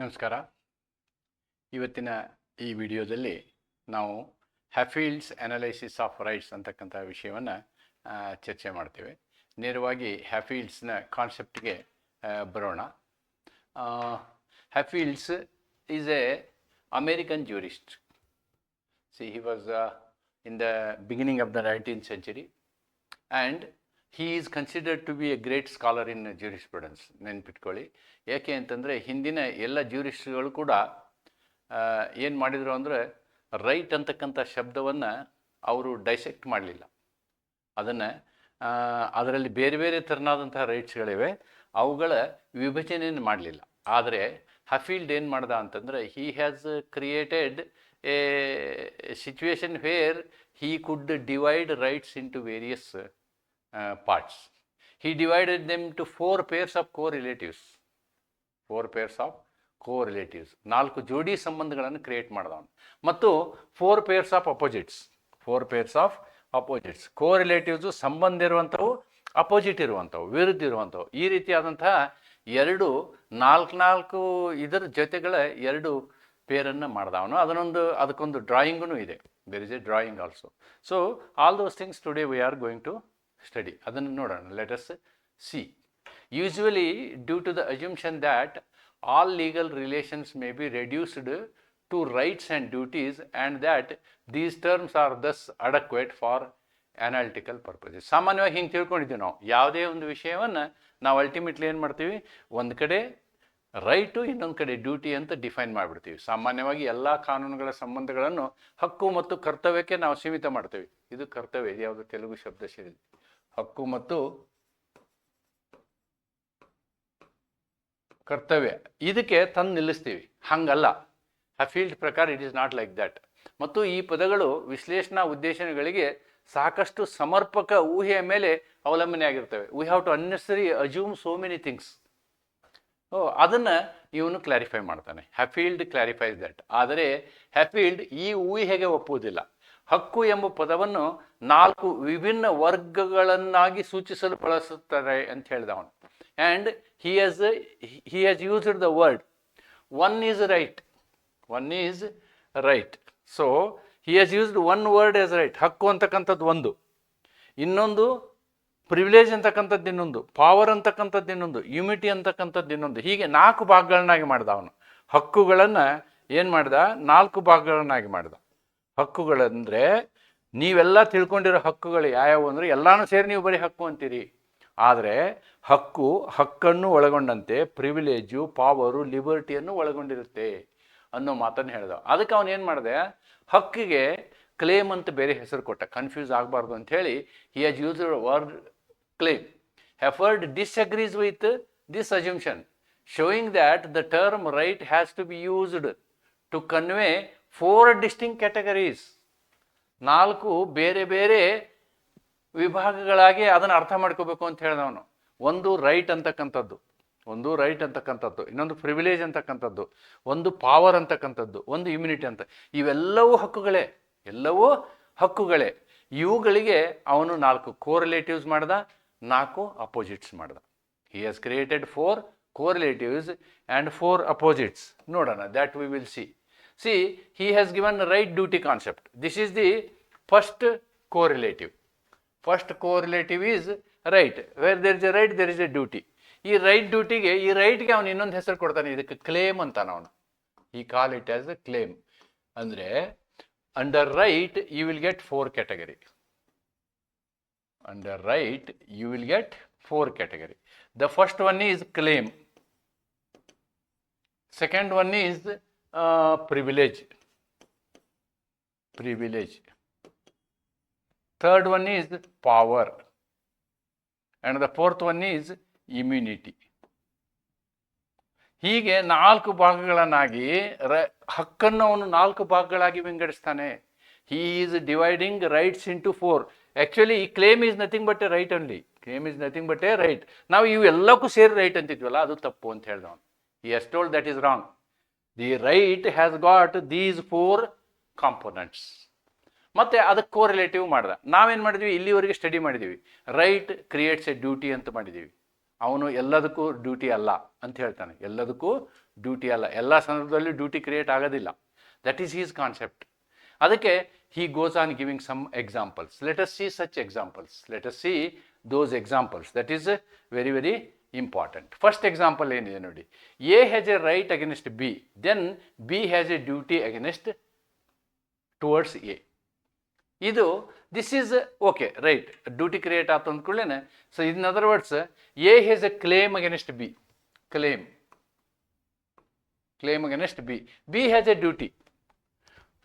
ನಮಸ್ಕಾರ. ಇವತ್ತಿನ ಈ ವಿಡಿಯೋದಲ್ಲಿ ನಾವು ಹ್ಯಾಫೀಲ್ಡ್ಸ್ ಅನಾಲಿಸಿಸ್ ಆಫ್ ರೈಟ್ಸ್ ಅಂತಕ್ಕಂಥ ವಿಷಯವನ್ನು ಚರ್ಚೆ ಮಾಡ್ತೇವೆ. ನೇರವಾಗಿ ಹ್ಯಾಫೀಲ್ಡ್ಸ್ನ ಕಾನ್ಸೆಪ್ಟ್ಗೆ ಬರೋಣ. Hohfeld's is a American jurist see he was in the beginning of the nineteen century and he is considered to be a great scholar in jurisprudence ನೆನ್ಪಿಟ್ಕೊಳ್ಳಿ. ಏಕೆ ಅಂತಂದರೆ ಹಿಂದಿನ ಎಲ್ಲ ಜ್ಯೂರಿಸ್ಟ್ಗಳು ಕೂಡ ಏನು ಮಾಡಿದರು ಅಂದರೆ ರೈಟ್ ಅಂತಕ್ಕಂಥ ಶಬ್ದವನ್ನು ಅವರು ಡೈಸೆಕ್ಟ್ ಮಾಡಲಿಲ್ಲ. ಅದನ್ನು ಅದರಲ್ಲಿ ಬೇರೆ ಬೇರೆ ಥರನಾದಂತಹ ರೈಟ್ಸ್ಗಳಿವೆ ಅವುಗಳ ವಿಭಜನೆಯನ್ನು ಮಾಡಲಿಲ್ಲ. ಆದರೆ ಹಫೀಲ್ಡ್ ಏನು ಮಾಡ್ದ ಅಂತಂದರೆ he has created a situation where he could divide rights into various parts he divided them to four pairs of correlatives. Four pairs of correlatives ನಾಲ್ಕು ಜೋಡಿ ಸಂಬಂಧಗಳನ್ನು ಕ್ರಿಯೇಟ್ ಮಾಡಿದವನು. ಮತ್ತು four pairs of opposites four pairs of opposites correlatives ಸಂಬಂಧ ಇರುವಂಥವು opposite ಇರುವಂಥವು, ವಿರುದ್ಧ ಇರುವಂಥವು. ಈ ರೀತಿಯಾದಂತಹ ಎರಡು ನಾಲ್ಕು ನಾಲ್ಕು ಇದರ ಜೊತೆಗಳ ಎರಡು ಪೇರನ್ನು ಮಾಡ್ದವನು. ಅದನ್ನೊಂದು, ಅದಕ್ಕೊಂದು ಡ್ರಾಯಿಂಗೂ ಇದೆ. There is a drawing also so all those things today we are going to study ಅದನ್ನು ನೋಡೋಣ. Let us see usually due to the assumption that all legal relations may be reduced to rights and duties and that these terms are thus adequate for analytical purposes ಸಾಮಾನ್ಯವಾಗಿ ಹಿಂಗೆ ತಿಳ್ಕೊಂಡಿದ್ದೀವಿ ನಾವು. ಯಾವುದೇ ಒಂದು ವಿಷಯವನ್ನು ನಾವು ultimately ಏನು ಮಾಡ್ತೀವಿ? ಒಂದು ಕಡೆ ರೈಟು ಇನ್ನೊಂದು ಕಡೆ ಡ್ಯೂಟಿ ಅಂತ ಡಿಫೈನ್ ಮಾಡಿಬಿಡ್ತೀವಿ. ಸಾಮಾನ್ಯವಾಗಿ ಎಲ್ಲ ಕಾನೂನುಗಳ ಸಂಬಂಧಗಳನ್ನು ಹಕ್ಕು ಮತ್ತು ಕರ್ತವ್ಯಕ್ಕೆ ನಾವು ಸೀಮಿತ ಮಾಡ್ತೀವಿ. ಇದು ಕರ್ತವ್ಯ, ಇದು ಯಾವುದು ತೆಲುಗು ಶಬ್ದ ಸೇರಿ ಹಕ್ಕು ಮತ್ತು ಕರ್ತವ್ಯ. ಇದಕ್ಕೆ ತಂದು ನಿಲ್ಲಿಸ್ತೀವಿ. ಹಂಗಲ್ಲ. ಹಫೀಲ್ಡ್ ಪ್ರಕಾರ it is not like that ಮತ್ತು ಈ ಪದಗಳು ವಿಶ್ಲೇಷಣಾ ಉದ್ದೇಶಗಳಿಗೆ ಸಾಕಷ್ಟು ಸಮರ್ಪಕ ಊಹೆಯ ಮೇಲೆ ಅವಲಂಬನೆ ಆಗಿರ್ತವೆ. We have to unnecessary assume so many things ಓ ಅದನ್ನು ಇವನು ಕ್ಲಾರಿಫೈ ಮಾಡ್ತಾನೆ. ಹ್ಯಾಫೀಲ್ಡ್ ಕ್ಲಾರಿಫೈಸ್ ದಟ್ ಆದರೆ ಹ್ಯಾಫೀಲ್ಡ್ ಈ ಊಹೆಗೆ ಒಪ್ಪುವುದಿಲ್ಲ. ಹಕ್ಕು ಎಂಬ ಪದವನ್ನು ನಾಲ್ಕು ವಿಭಿನ್ನ ವರ್ಗಗಳನ್ನಾಗಿ ಸೂಚಿಸಲು ಬಳಸುತ್ತಾರೆ ಅಂತ ಹೇಳಿದ ಅವನು. And he has he has used the word one is right one is right so he has used one word is right ಹಕ್ಕು ಅಂತಕ್ಕಂಥದ್ದು ಒಂದು. ಇನ್ನೊಂದು ಪ್ರಿವಿಲೇಜ್ ಅಂತಕ್ಕಂಥದ್ದು ಇನ್ನೊಂದು. ಪವರ್ ಅಂತಕ್ಕಂಥದ್ದು ಇನ್ನೊಂದು. ಯುಮಿಟಿ ಅಂತಕ್ಕಂಥದ್ದು ಇನ್ನೊಂದು. ಹೀಗೆ ನಾಲ್ಕು ಭಾಗಗಳನ್ನಾಗಿ ಮಾಡ್ದ ಅವನು. ಹಕ್ಕುಗಳನ್ನು ಏನು ಮಾಡಿದ? ನಾಲ್ಕು ಭಾಗಗಳನ್ನಾಗಿ ಮಾಡ್ದ. ಹಕ್ಕುಗಳಂದರೆ ನೀವೆಲ್ಲ ತಿಳ್ಕೊಂಡಿರೋ ಹಕ್ಕುಗಳು ಯಾವ್ಯಾವು ಅಂದರೆ ಎಲ್ಲಾನು ಸೇರಿ ನೀವು ಬರೀ ಹಕ್ಕು ಅಂತೀರಿ. ಆದರೆ ಹಕ್ಕು ಹಕ್ಕನ್ನು ಒಳಗೊಂಡಂತೆ ಪ್ರಿವಿಲೇಜು ಪಾವರು ಲಿಬರ್ಟಿಯನ್ನು ಒಳಗೊಂಡಿರುತ್ತೆ ಅನ್ನೋ ಮಾತನ್ನು ಹೇಳ್ದ ಅದಕ್ಕೆ ಅವನು ಏನು ಮಾಡಿದೆ? ಹಕ್ಕಿಗೆ ಕ್ಲೇಮ್ ಅಂತ ಬೇರೆ ಹೆಸರು ಕೊಟ್ಟ. ಕನ್ಫ್ಯೂಸ್ ಆಗಬಾರ್ದು ಅಂತ ಹೇಳಿ he has use word claim Hohfeld disagrees with this assumption showing that the term right has to be used to convey four distinct categories ನಾಲ್ಕು ಬೇರೆ ಬೇರೆ ವಿಭಾಗಗಳಾಗಿ ಅದನ್ನು ಅರ್ಥ ಮಾಡ್ಕೋಬೇಕು ಅಂತ ಹೇಳಿದವನು ಒಂದು ರೈಟ್ ಅಂತಕ್ಕಂಥದ್ದು. ಒಂದು ರೈಟ್ ಅಂತಕ್ಕಂಥದ್ದು. ಇನ್ನೊಂದು ಪ್ರಿವಿಲೇಜ್ ಅಂತಕ್ಕಂಥದ್ದು. ಒಂದು ಪಾವರ್ ಅಂತಕ್ಕಂಥದ್ದು. ಒಂದು ಇಮ್ಯುನಿಟಿ ಅಂತ. ಇವೆಲ್ಲವೂ ಹಕ್ಕುಗಳೇ. ಎಲ್ಲವೂ ಹಕ್ಕುಗಳೇ. ಇವುಗಳಿಗೆ ಅವನು ನಾಲ್ಕು ಕೋರಿಲೇಟಿವ್ಸ್ ಮಾಡ್ದ, ನಾಲ್ಕು ಅಪೋಸಿಟ್ಸ್ ಮಾಡ್ದ. He has created four correlatives and four opposites ನೋಡೋಣ that we will see see he has given right duty concept this is the first correlative first correlative is right where there is a right there is a duty ಈ right ಡ್ಯೂಟಿಗೆ ಈ ರೈಟ್ಗೆ ಅವನು ಇನ್ನೊಂದು ಹೆಸರು ಕೊಡ್ತಾನೆ, ಇದಕ್ಕೆ claim ಅಂತಾನೆ ಅವನು. ಈ call it as a claim ಅಂದರೆ under right you will get four category under right you will get four category the first one is claim second one is privilege privilege third one is power and the fourth one is immunity ಹೀಗೆ ನಾಲ್ಕು ಭಾಗಗಳನ್ನಾಗಿ ರ, ಹಕ್ಕನ್ನು ಅವನು ನಾಲ್ಕು ಭಾಗಗಳಾಗಿ ವಿಂಗಡಿಸ್ತಾನೆ. He is dividing rights into four actually ಈ claim is nothing but a right only claim is nothing but a right ನಾವು ಇವೆಲ್ಲಕ್ಕೂ ಸೇರಿ ರೈಟ್ ಅಂತಿದ್ವಲ್ಲ, ಅದು ತಪ್ಪು ಅಂತ ಹೇಳ್ದವನು. ಈ ಎಸ್ಟೋಲ್ that is wrong the right has got these four components ಮತ್ತೆ ಅದಕ್ಕೆ ಕೋರಿಲೇಟಿವ್ ಮಾಡ್ದ. ನಾವೇನು ಮಾಡಿದ್ವಿ? ಇಲ್ಲಿವರೆಗೆ ಸ್ಟಡಿ ಮಾಡಿದ್ದೀವಿ ರೈಟ್ ಕ್ರಿಯೇಟ್ಸ್ ಎ ಡ್ಯೂಟಿ ಅಂತ ಮಾಡಿದ್ದೀವಿ ಅವನು ಎಲ್ಲದಕ್ಕೂ ಡ್ಯೂಟಿ ಅಲ್ಲ ಅಂತ ಹೇಳ್ತಾನೆ. ಎಲ್ಲದಕ್ಕೂ ಡ್ಯೂಟಿ ಅಲ್ಲ. ಎಲ್ಲ ಸಂದರ್ಭದಲ್ಲಿ ಡ್ಯೂಟಿ ಕ್ರಿಯೇಟ್ ಆಗೋದಿಲ್ಲ. ದಟ್ ಈಸ್ ಹೀಸ್ ಕಾನ್ಸೆಪ್ಟ್ ಅದಕ್ಕೆ he goes on giving some examples let us see such examples let us see those examples that is very very important first example ಏನಿದೆ ನೋಡಿ A has a right against B then B has a duty against towards A ಇದು this is okay right duty create ಆಯ್ತು ಅಂದ್ಕೊಳ್ಳೇನೆ so in other words A has a claim against B claim claim against B. B has a duty.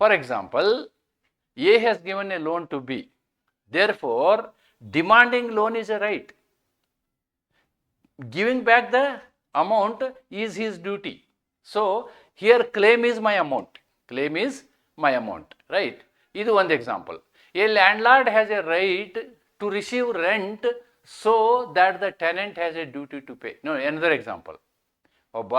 For example, A has given a loan to B. Therefore, demanding loan is a right. Giving back the amount is his duty. So, here claim is my amount. Claim is my amount, right? ಇದು ಒಂದು example a landlord has a right to receive rent so that the tenant has a duty to pay no another example ಒಬ್ಬ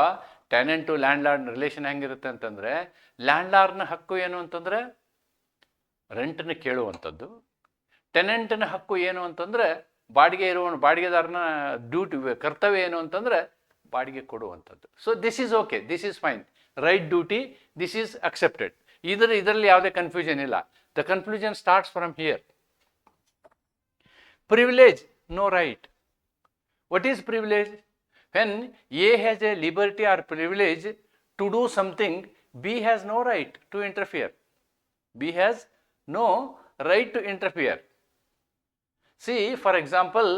tenant to land landlord relation ಹೆಂಗಿರುತ್ತೆ ಅಂತಂದರೆ ಲ್ಯಾಂಡ್ಲಾರ್ಡ್ನ ಹಕ್ಕು ಏನು ಅಂತಂದರೆ ರೆಂಟನ್ನು ಕೇಳುವಂಥದ್ದು ಟೆನೆಂಟ್ನ ಹಕ್ಕು ಏನು ಅಂತಂದರೆ ಬಾಡಿಗೆ ಇರುವ ಬಾಡಿಗೆದಾರನ ಡ್ಯೂಟಿ, ಕರ್ತವ್ಯ ಏನು ಅಂತಂದರೆ ಬಾಡಿಗೆ ಕೊಡುವಂಥದ್ದು. So this is okay this is fine right duty this is accepted ಇದರ, ಇದರಲ್ಲಿ ಯಾವುದೇ ಕನ್ಫ್ಯೂಷನ್ ಇಲ್ಲ. The confusion starts from here privilege no right what is privilege when A has a liberty or privilege to do something B has no right to interfere B has no right to interfere. See for example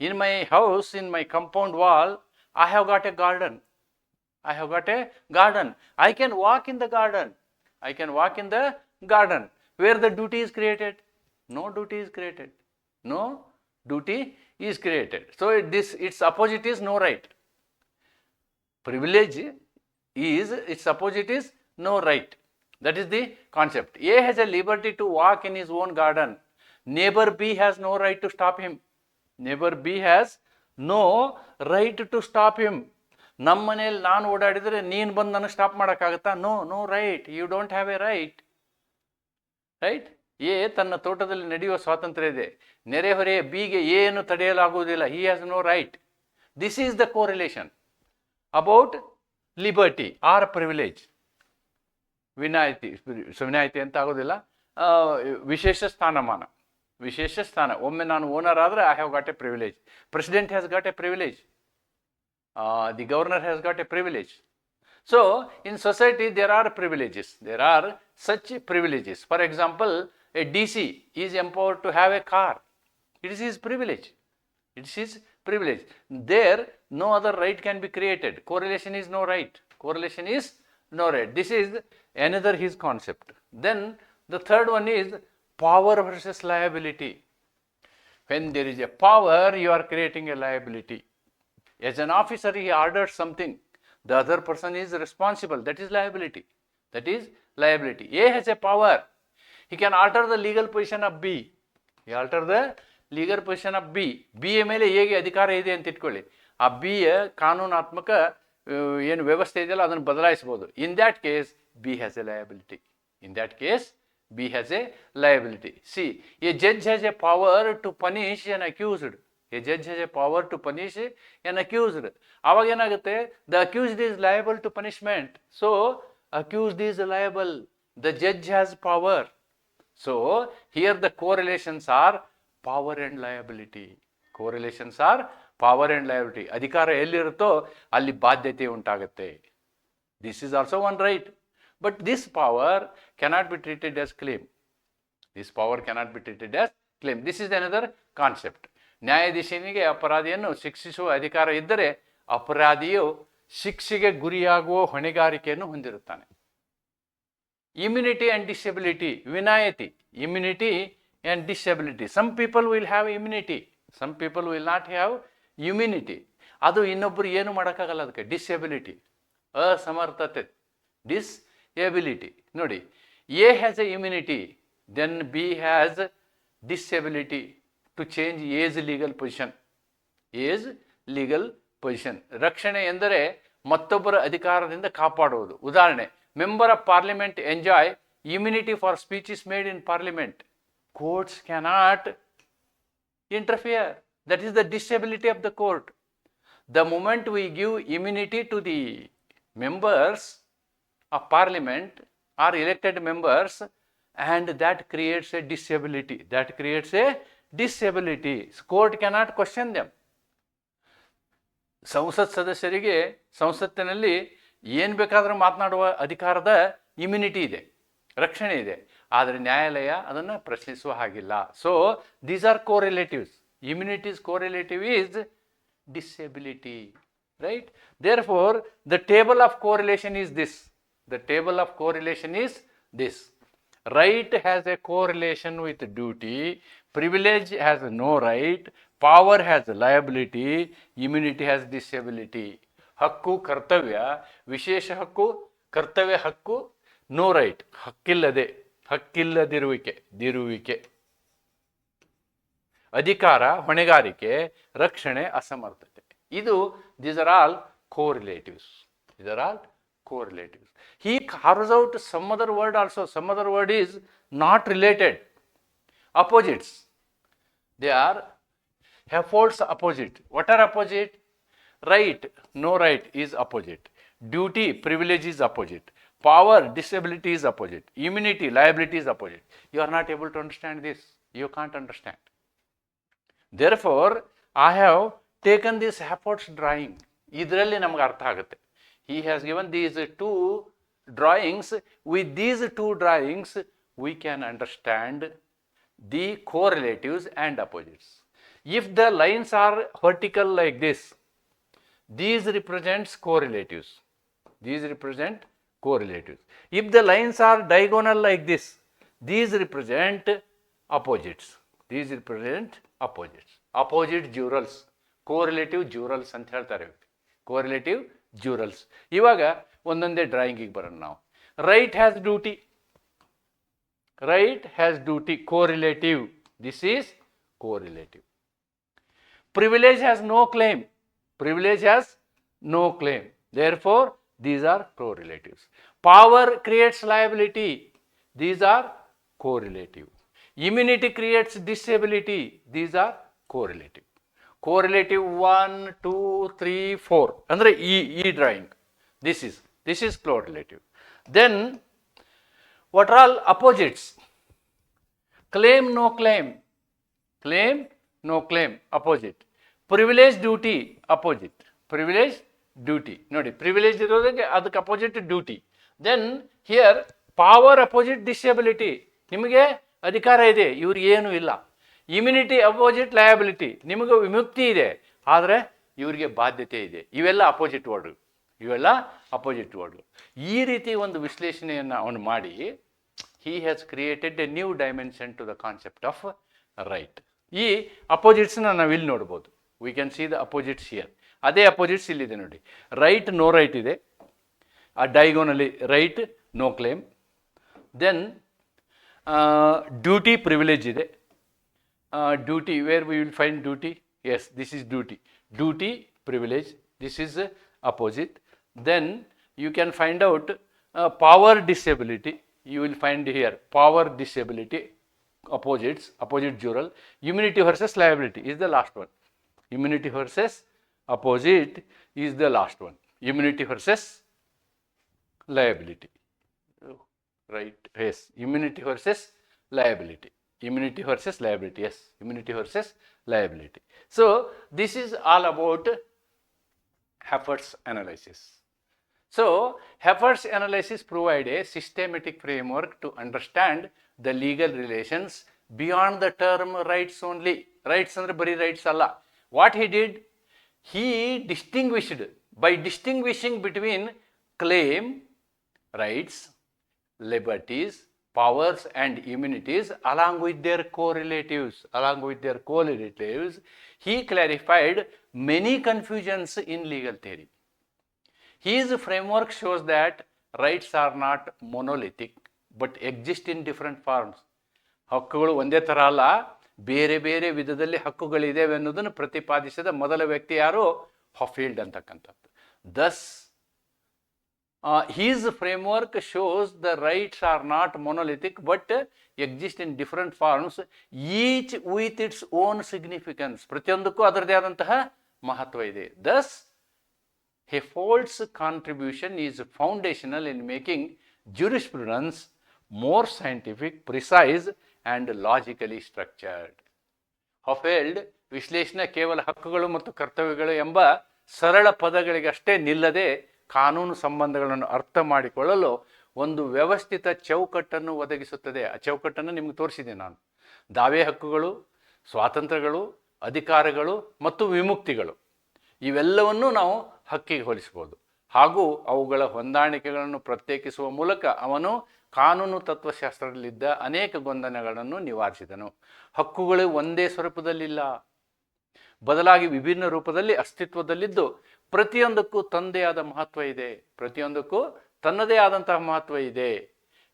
in my house in my compound wall i have got a garden. I have got a garden. I can walk in the garden. I can walk in the garden where the duty is created. No duty is created. No duty is created. So it- this its opposite is no right. Privilege is its opposite is no right. That is the concept. A has a liberty to walk in his own garden neighbor b has no right to stop him. Neighbour B has no right to stop him ನಮ್ಮ ಮನೇಲಿ ನಾನು ಓಡಾಡಿದರೆ ನೀನು ಬಂದು ನನಗೆ stop ಮಾಡೋಕ್ಕಾಗತ್ತಾ? No no right you don't have a right right A ತನ್ನ ತೋಟದಲ್ಲಿ ನಡೆಯುವ ಸ್ವಾತಂತ್ರ್ಯ ಇದೆ. ನೆರೆಹೊರೆಯ ಬಿಗೆ ಏನು ತಡೆಯಲಾಗುವುದಿಲ್ಲ. He has no right this is the correlation about liberty or privilege ವಿನಾಯಿತಿ ವಿನಾಯಿತಿ ಅಂತ ಆಗೋದಿಲ್ಲ. ವಿಶೇಷ ಸ್ಥಾನಮಾನ. ವಿಶೇಷ ಸ್ಥಾನ ಒಮ್ಮೆ ನಾನು ಓನರ್ ಆದರೆ I have got a privilege president has got a privilege the governor has got a privilege So, in society, there are privileges. There are such privileges. For example, a DC is empowered to have a car. It is his privilege. It is his privilege. There, no other right can be created. Correlation is no right. Correlation is no right. This is another his concept. Then, the third one is power versus liability. When there is a power, you are creating a liability. As an officer, he orders something. The other person is responsible. That is liability. That is liability. A has a power. He can alter the legal position of B. He alter the legal position of B. B ಯ ಮೇಲೆ ಹೇಗೆ ಅಧಿಕಾರ ಇದೆ ಅಂತ ಇಟ್ಕೊಳ್ಳಿ ಆ ಬಿಯ ಕಾನೂನಾತ್ಮಕ ಆ, ಏನು ವ್ಯವಸ್ಥೆ ಇದೆಯಲ್ಲ ಅದನ್ನು ಬದಲಾಯಿಸ್ಬೋದು in that case B has a liability in that case B has a liability see a judge has a power to punish an accused a judge has a power to punish an accused ಅವಾಗ ಏನಾಗುತ್ತೆ? The accused is liable to punishment so accused is liable the judge has power so here the correlations are power and liability correlations are power and liability ಅಧಿಕಾರ ಎಲ್ಲಿರುತ್ತೋ ಅಲ್ಲಿ ಬಾಧ್ಯತೆ ಉಂಟಾಗುತ್ತೆ. This is also one right but this power cannot be treated as claim this power cannot be treated as claim this is another concept ನ್ಯಾಯಾಧೀಶನಿಗೆ ಅಪರಾಧಿಯನ್ನು ಶಿಕ್ಷಿಸುವ ಅಧಿಕಾರ ಇದ್ದರೆ ಅಪರಾಧಿಯು ಶಿಕ್ಷೆಗೆ ಗುರಿಯಾಗುವ ಹೊಣೆಗಾರಿಕೆಯನ್ನು ಹೊಂದಿರುತ್ತಾನೆ. Immunity and disability ವಿನಾಯತಿ immunity and disability some people will have immunity some people will not have immunity ಅದು ಇನ್ನೊಬ್ಬರು ಏನು ಮಾಡೋಕ್ಕಾಗಲ್ಲ ಅದಕ್ಕೆ. ಡಿಸೆಬಿಲಿಟಿ ಅಸಮರ್ಥತೆ. ಡಿಸ್ಎಬಿಲಿಟಿ ನೋಡಿ A has a immunity then B has disability to change a legal position a legal position ರಕ್ಷಣೆ ಎಂದರೆ ಮತ್ತೊಬ್ಬರ ಅಧಿಕಾರದಿಂದ ಕಾಪಾಡುವುದು. ಉದಾಹರಣೆ member of parliament enjoy immunity for speech is made in parliament courts cannot interfere. That is the disability of the court. The moment we give immunity to the members of parliament are elected members and that creates a disability that creates a disability court cannot question them ಸಂಸತ್ ಸದಸ್ಯರಿಗೆ ಸಂಸತ್ತಿನಲ್ಲಿ ಏನು ಬೇಕಾದರೂ ಮಾತನಾಡುವ ಅಧಿಕಾರದ immunity ಇದೆ ರಕ್ಷಣೆ ಇದೆ ಆದರೆ ನ್ಯಾಯಾಲಯ ಅದನ್ನು ಪ್ರಶ್ನಿಸುವ ಹಾಗಿಲ್ಲ so these are correlatives immunities correlative is disability right therefore the table of correlation is this the table of correlation is this right has a correlation with duty privilege has no right power has liability immunity has disability ಹಕ್ಕು ಕರ್ತವ್ಯ ವಿಶೇಷ ಹಕ್ಕು ಕರ್ತವ್ಯ ಹಕ್ಕು no right ಹಕ್ಕಿಲ್ಲದೆ ಹಕ್ಕಿಲ್ಲದಿರುವಿಕೆ ದಿರುವಿಕೆ ಅಧಿಕಾರ ಹೊಣೆಗಾರಿಕೆ ರಕ್ಷಣೆ ಅಸಮರ್ಥತೆ ಇದು these are all these are all correlatives he carves out some other word also some other word is not related opposites they are Hohfeld's opposite what are opposite right no right is opposite duty privilege is opposite power disability is opposite immunity liability is opposite you are not able to understand this you can't understand therefore i have taken this Haffort's drawing ಇದರಲ್ಲಿ ನಮ್ಗೆ ಅರ್ಥ ಆಗುತ್ತೆ he has given these two drawings with these two drawings we can understand the correlatives and opposites if the lines are vertical like this these represents correlatives these represent correlatives if the lines are diagonal like this these represent opposites these represent opposites opposite jurals correlative jurals ಅಂತ ಹೇಳ್ತಾರೆ correlative jurals ಇವಾಗ ಒಂದೊಂದೇ ಡ್ರಾಯಿಂಗಿಗೆ ಬರೋಣ ನಾವು right has duty right has duty correlative this is correlative privilege has no claim privilege has no claim therefore these are correlatives power creates liability these are correlative immunity creates disability these are correlative correlative 1 2 3 4 ಅಂದ್ರೆ ಈ ಈ drawing this is this is correlative then what are all opposites claim no claim claim no claim opposite privilege duty opposite privilege duty ನೋಡಿ privilege ಇರೋದಕ್ಕೆ ಅದಕ್ಕೆ opposite duty then here power opposite disability ನಿಮಗೆ ಅಧಿಕಾರ ಇದೆ ಇವ್ರಿಗೆ ಏನು ಇಲ್ಲ immunity opposite liability ನಿಮಗೆ ವಿಮುಕ್ತಿ ಇದೆ. ಆದರೆ ಇವರಿಗೆ ಬಾಧ್ಯತೆ ಇದೆ. ಇವೆಲ್ಲ ಅಪೋಸಿಟ್ ವರ್ಡ್ ಇವೆಲ್ಲ ಅಪೋಸಿಟ್ ವರ್ಡ್ ಈ ರೀತಿ ಒಂದು ವಿಶ್ಲೇಷಣೆಯನ್ನು ಅವನು ಮಾಡಿ he has created a new dimension to the concept of right ಈ ಅಪೋಸಿಟ್ಸ್ನ ನಾವು ಇಲ್ಲಿ ನೋಡ್ಬೋದು. We can see the opposites here ಅದೇ ಅಪೋಸಿಟ್ಸ್ ಇಲ್ಲಿದೆ ನೋಡಿ. ರೈಟ್ ನೋ ರೈಟ್ ಇದೆ. ಆ ಡೈಗೋನಲ್ಲಿ right no claim then duty privilege ಇದೆ. Uh, duty, where we will find duty? Yes, this is duty. Duty, privilege, this is uh, opposite. Then you can find out uh, power disability, you will find here power disability, opposites, opposite dual. Immunity versus liability is the last one. Immunity versus opposite is the last one. Immunity versus liability. Right, yes, immunity versus liability immunity versus liability. Yes immunity versus liability. So this is all about Heffers analysis. So Heffers analysis provide a systematic framework to understand the legal relations beyond the term rights only. Rights and bari rights alla what he did? He distinguished by distinguishing between claim rights liberties powers and immunities along with their correlatives, along with their correlatives, he clarified many confusions in legal theory. His framework shows that rights are not monolithic but exist in different forms. ಹಕ್ಕುಗಳು ಒಂದೇ ಥರ ಅಲ್ಲ ಬೇರೆ ಬೇರೆ ವಿಧದಲ್ಲಿ ಹಕ್ಕುಗಳಿದ್ದೇವೆ ಅನ್ನೋದನ್ನು ಪ್ರತಿಪಾದಿಸಿದ ಮೊದಲ ವ್ಯಕ್ತಿ ಯಾರು ಹಾಫೀಲ್ಡ್ ಅಂತಕ್ಕಂಥದ್ದು thus his framework shows the rights are not monolithic but exist in different forms each with its own significance ಪ್ರತಿಯೊಂದಕ್ಕೂ ಅದರದೇ ಆದಂತಹ ಮಹತ್ವ ಇದೆ. Thus Hohfeld's contribution is foundational in making jurisprudence more scientific precise and logically structured Hohfeld ವಿಶ್ಲೇಷಣೆ ಕೇವಲ ಹಕ್ಕುಗಳು ಮತ್ತು ಕರ್ತವ್ಯಗಳು ಎಂಬ ಸರಳ ಪದಗಳಿಗಷ್ಟೇ ನಿಲ್ಲದೆ ಕಾನೂನು ಸಂಬಂಧಗಳನ್ನು ಅರ್ಥ ಮಾಡಿಕೊಳ್ಳಲು ಒಂದು ವ್ಯವಸ್ಥಿತ ಚೌಕಟ್ಟನ್ನು ಒದಗಿಸುತ್ತದೆ. ಆ ಚೌಕಟ್ಟನ್ನು ನಿಮಗೆ ತೋರಿಸಿದೆ ನಾನು. ದಾವೆ ಹಕ್ಕುಗಳು, ಸ್ವಾತಂತ್ರ್ಯಗಳು, ಅಧಿಕಾರಗಳು ಮತ್ತು ವಿಮುಕ್ತಿಗಳು. ಇವೆಲ್ಲವನ್ನೂ ನಾವು ಹಕ್ಕಿಗೆ ಹೋಲಿಸ್ಬೋದು. ಹಾಗೂ ಅವುಗಳ ಹೊಂದಾಣಿಕೆಗಳನ್ನು ಪ್ರತ್ಯೇಕಿಸುವ ಮೂಲಕ ಅವನು ಕಾನೂನು ತತ್ವಶಾಸ್ತ್ರದಲ್ಲಿದ್ದ ಅನೇಕ ಗೊಂದಲಗಳನ್ನು ನಿವಾರಿಸಿದನು. ಹಕ್ಕುಗಳು ಒಂದೇ ಸ್ವರೂಪದಲ್ಲಿಲ್ಲ. ಬದಲಾಗಿ ವಿಭಿನ್ನ ರೂಪದಲ್ಲಿ ಅಸ್ತಿತ್ವದಲ್ಲಿದ್ದು ಪ್ರತಿಯೊಂದಕ್ಕೂ ತಂದೇ ಆದ ಮಹತ್ವ ಇದೆ. ಪ್ರತಿಯೊಂದಕ್ಕೂ ತನ್ನದೇ ಆದಂತಹ ಮಹತ್ವ ಇದೆ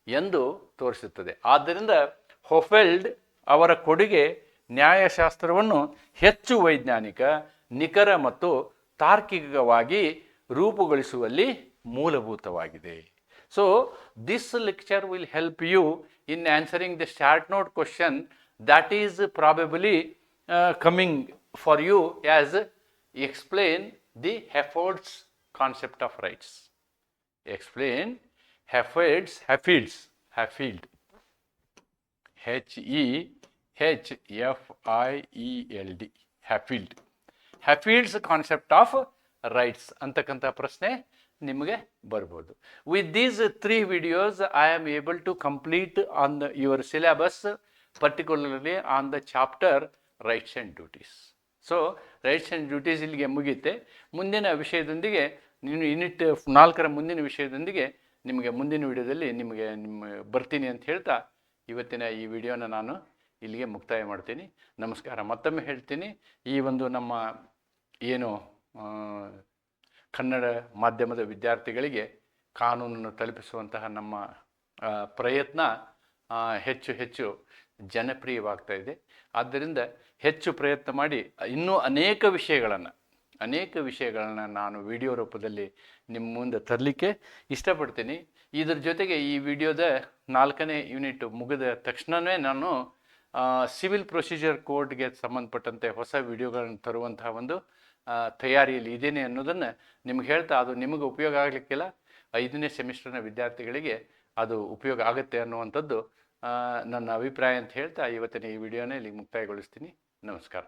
ಎಂದು ತೋರಿಸುತ್ತದೆ. ಆದ್ದರಿಂದ ಹೊಫೆಲ್ಡ್ ಅವರ ಕೊಡುಗೆ ನ್ಯಾಯಶಾಸ್ತ್ರವನ್ನು ಹೆಚ್ಚು ವೈಜ್ಞಾನಿಕ, ನಿಖರ ಮತ್ತು ತಾರ್ಕಿಕವಾಗಿ ರೂಪುಗೊಳಿಸುವಲ್ಲಿ ಮೂಲಭೂತವಾಗಿದೆ. So this lecture will help you in answering the short note question that is probably coming for you as explain the Hefford's concept of rights. Explain Hefford's, Heffield's, Heffield, H E H F I E L D, Heffield. Heffield's concept of rights ಅಂತಕ್ಕಂಥ ಪ್ರಶ್ನೆ ನಿಮಗೆ ಬರ್ಬೋದು with these three videos I am able to complete on the your syllabus particularly on the chapter rights and duties So rights and duties ಇಲ್ಲಿಗೆ ಮುಗಿಯುತ್ತೆ. ಮುಂದಿನ ವಿಷಯದೊಂದಿಗೆ ನೀನು unit ನಾಲ್ಕರ ಮುಂದಿನ ವಿಷಯದೊಂದಿಗೆ ನಿಮಗೆ ಮುಂದಿನ ವಿಡಿಯೋದಲ್ಲಿ ನಿಮಗೆ ನಿಮ್ಮ ಬರ್ತೀನಿ ಅಂತ ಹೇಳ್ತಾ ಇವತ್ತಿನ ಈ ವಿಡಿಯೋನ ನಾನು ಇಲ್ಲಿಗೆ ಮುಕ್ತಾಯ ಮಾಡ್ತೀನಿ. ನಮಸ್ಕಾರ. ಮತ್ತೊಮ್ಮೆ ಹೇಳ್ತೀನಿ. ಈ ಒಂದು ನಮ್ಮ ಏನು ಕನ್ನಡ ಮಾಧ್ಯಮದ ವಿದ್ಯಾರ್ಥಿಗಳಿಗೆ ಕಾನೂನನ್ನು ತಲುಪಿಸುವಂತಹ ನಮ್ಮ ಪ್ರಯತ್ನ ಹೆಚ್ಚು ಹೆಚ್ಚು ಜನಪ್ರಿಯವಾಗ್ತಾ ಇದೆ. ಆದ್ದರಿಂದ ಹೆಚ್ಚು ಪ್ರಯತ್ನ ಮಾಡಿ, ಇನ್ನೂ ಅನೇಕ ವಿಷಯಗಳನ್ನು ಅನೇಕ ವಿಷಯಗಳನ್ನು ನಾನು ವಿಡಿಯೋ ರೂಪದಲ್ಲಿ ನಿಮ್ಮ ಮುಂದೆ ತರಲಿಕ್ಕೆ ಇಷ್ಟಪಡ್ತೀನಿ. ಇದರ ಜೊತೆಗೆ ಈ ವಿಡಿಯೋದ ನಾಲ್ಕನೇ ಯೂನಿಟ್ ಮುಗಿದ ತಕ್ಷಣವೇ ನಾನು ಸಿವಿಲ್ ಪ್ರೊಸೀಜರ್ ಕೋರ್ಟ್ಗೆ ಸಂಬಂಧಪಟ್ಟಂತೆ ಹೊಸ ವಿಡಿಯೋಗಳನ್ನು ತರುವಂತಹ ಒಂದು ತಯಾರಿಯಲ್ಲಿ ಇದ್ದೇನೆ ಅನ್ನೋದನ್ನು ನಿಮ್ಗೆ ಹೇಳ್ತಾ, ಅದು ನಿಮಗೆ ಉಪಯೋಗ ಆಗಲಿಕ್ಕಿಲ್ಲ. ಐದನೇ ಸೆಮಿಸ್ಟರ್ನ ವಿದ್ಯಾರ್ಥಿಗಳಿಗೆ ಅದು ಉಪಯೋಗ ಆಗುತ್ತೆ ಅನ್ನುವಂಥದ್ದು ನನ್ನ ಅಭಿಪ್ರಾಯ ಅಂತ ಹೇಳ್ತಾ ಇವತ್ತಿನ ಈ ವಿಡಿಯೋನ ಇಲ್ಲಿಗೆ ಮುಕ್ತಾಯಗೊಳಿಸ್ತೀನಿ. ನಮಸ್ಕಾರ.